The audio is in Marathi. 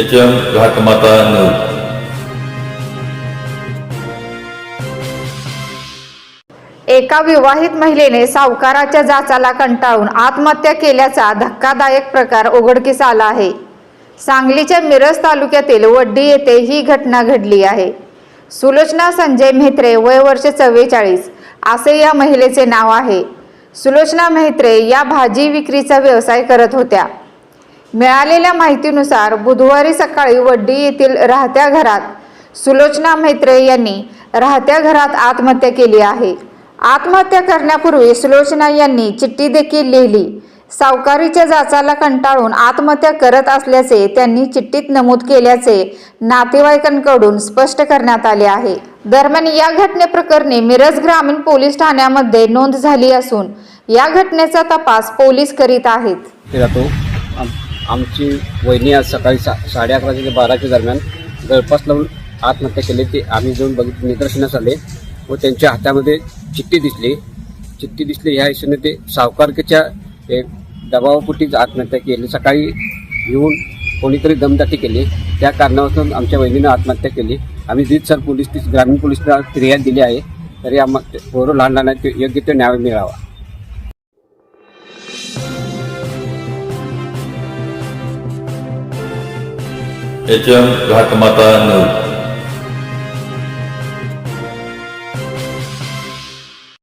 एच एम घाटमाता न्यूज एका विवाहित महिलेने सावकाराच्या जाचाला कंटाळून आत्महत्या केल्याचा धक्कादायक प्रकार उघडकीस आला आहे. सांगलीच्या मिरज तालुक्यातील वड्डी येथे ही घटना घडली आहे. सुलोचना संजय म्हेत्रे वय वर्ष चव्वेचाळीस असे या महिलेचे नाव आहे. सुलोचना म्हेत्रे या भाजी विक्रीचा व्यवसाय करत होत्या. मिळालेल्या माहितीनुसार बुधवारी सकाळी वड्डी येथील राहत्या घरात सुलोचना मैत्रे यांनी राहत्या घरात आत्महत्या केली आहे. आत्महत्या करण्यापूर्वी सुलोचना यांनी चिठ्ठी देखील लिहिली. सावकारीच्या जाचाला कंटाळून आत्महत्या करत असल्याचे त्यांनी चिठ्ठीत नमूद केल्याचे नातेवाईकांकडून स्पष्ट करण्यात आले आहे. दरम्यान या घटनेप्रकरणी मिरज ग्रामीण पोलीस ठाण्यामध्ये नोंद झाली असून या घटनेचा तपास पोलीस करीत आहेत. आमची वहिनी आज सकाळी सा साडे अकराच्या ते बाराच्या दरम्यान गळपास लावून आत्महत्या केली. ते आम्ही जाऊन बघितले. निदर्शनास आले व त्यांच्या हातामध्ये चिठ्ठी दिसली. चिठ्ठी दिसली. ह्या हिशोबाने ते सावकारकीच्या एक आत्महत्या केली. सकाळी येऊन कोणीतरी दमदाटी केली. त्या कारणापासून आमच्या वहिनीनं आत्महत्या केली. आम्ही सर पोलीस ग्रामीण पोलीसला फिर्याद दिली आहे. तरी आम्हा पोरं लहान लहान आहेत. ते योग्य तो न्याय मिळावा. H M Ghatmata news.